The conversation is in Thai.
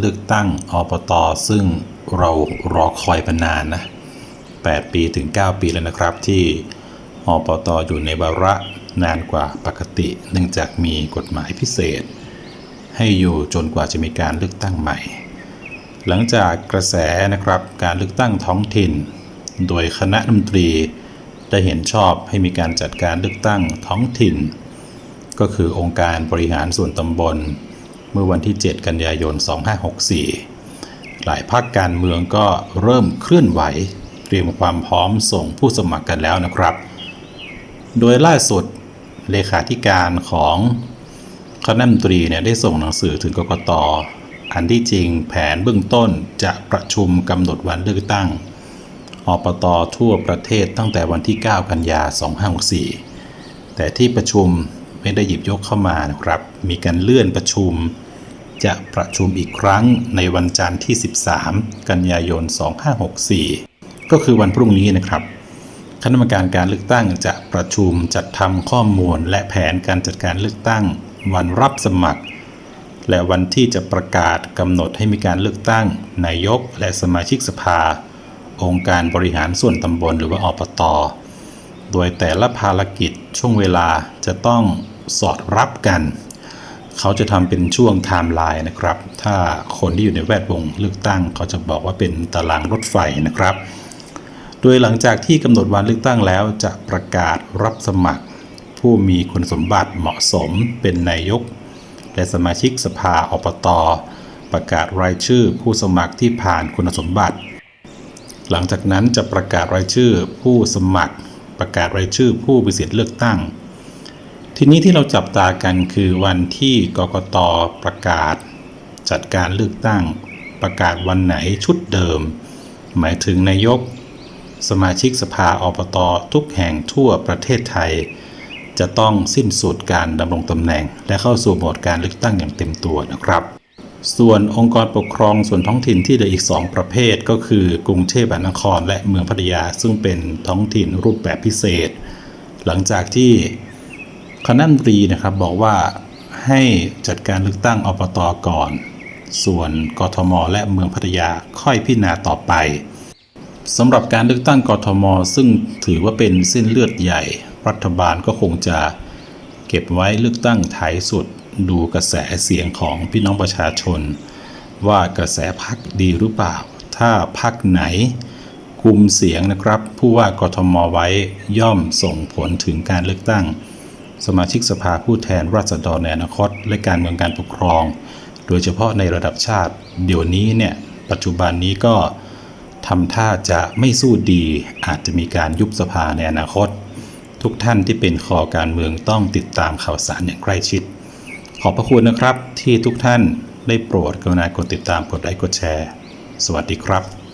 เลือกตั้งอบตอซึ่งเรารอคอยมานานนะ 8 ปีถึง 9 ปีแล้วนะครับ ที่อบตออยู่ในวาระนานกว่าปกติ เนื่องจากมีกฎหมายพิเศษ ให้อยู่จนกว่าจะมีการเลือกตั้งใหม่ หลังจากกระแสนะครับการเลือกตั้งท้องถิ่น โดยคณะรัฐมนตรีได้เห็นชอบให้มีการจัดการเลือกตั้งท้องถิ่น ก็คือองค์การบริหารส่วนตำบล มื่อวันที่ 7 กันยายน 2564 หลายภาคการเมืองก็เริ่มเคลื่อนไหว เตรียมความพร้อมส่งผู้สมัครกันแล้วนะครับ โดยล่าสุดเลขาธิการของคณะมนตรีเนี่ยได้ส่งหนังสือถึงกกตอันที่จริงแผนเบื้องต้นจะประชุมกำหนดวันเลือกตั้งอปตทั่วประเทศตั้งแต่วันที่ 9 กันยา 2564 แต่ที่ประชุมไม่ได้หยิบยกเข้ามานะครับ มีการเลื่อนประชุม จะประชุมอีกครั้งในวันจันทร์ที่ 13 กันยายน 2564 ก็คือวันพรุ่งนี้นะครับ คณะกรรมการการเลือกตั้งจะประชุมจัดทำข้อมูลและแผนการจัดการเลือกตั้ง วันรับสมัคร และวันที่จะประกาศกำหนดให้มีการเลือกตั้ง นายกและสมาชิกสภา องค์การบริหารส่วนตำบลหรือว่าอปตโดยแต่ละภารกิจช่วงเวลาจะต้องสอดรับกัน เขาจะทำเป็นช่วงไทม์ไลน์นะครับ ถ้าคนที่อยู่ในแวดวงเลือกตั้งเขาจะบอกว่าเป็นตารางรถไฟนะครับ โดยหลังจากที่กำหนดวันเลือกตั้งแล้วจะประกาศรับสมัคร ผู้มีคุณสมบัติเหมาะสมเป็นนายก และสมาชิกสภาอปตประกาศรายชื่อผู้สมัครที่ผ่านคุณสมบัติ หลังจากนั้นจะประกาศรายชื่อผู้สมัคร ประกาศรายชื่อผู้มีสิทธิ์เลือกตั้ง ทีนี้ที่เราจับตากันคือวันที่กกตประกาศ จัดการเลือกตั้งประกาศวันไหนชุดเดิม หมายถึงนายก สมาชิกสภาอปตทุกแห่งทั่วประเทศไทย จะต้องสิ้นสุดการดำรงตำแหน่ง และเข้าสู่โหมดการเลือกตั้งอย่างเต็มตัวนะครับ ส่วนองค์กรปกครองส่วนท้องถิ่นที่เหลืออีก 2 ประเภท ก็คือกรุงเทพมหานครและเมืองพัทยาซึ่งเป็นท้องถิ่นรูปแบบพิเศษ หลังจากที่ คณะมนตรีนะครับบอกว่าให้จัดการเลือกตั้งอบตก่อน ส่วนกทม และเมืองพัทยาค่อยพิจารณาต่อไปสำหรับการเลือกตั้งกทม ซึ่งถือว่าเป็นเส้นเลือดใหญ่ รัฐบาลก็คงจะเก็บไว้เลือกตั้งท้ายสุดดูกระแสเสียงของพี่น้องประชาชน ว่ากระแสพักดีหรือเปล่า ถ้าพักไหนกลุ่มเสียงนะครับ ผู้ว่ากทมไว้ย่อมส่งผลถึงการเลือกตั้ง สมาชิกสภาผู้แทนราษฎรในอนาคต และการเมืองการปกครอง โดยเฉพาะในระดับชาติ เดี๋ยวนี้เนี่ยปัจจุบันนี้ก็ทำท่าจะไม่สู้ดีอาจจะมีการยุบสภาในอนาคต ทุกท่านที่เป็นคอการเมืองต้องติดตามข่าวสารอย่างใกล้ชิด ขอบพระคุณนะครับที่ทุกท่านได้โปรดกรุณากดติดตามกดไลค์กดแชร์ สวัสดีครับ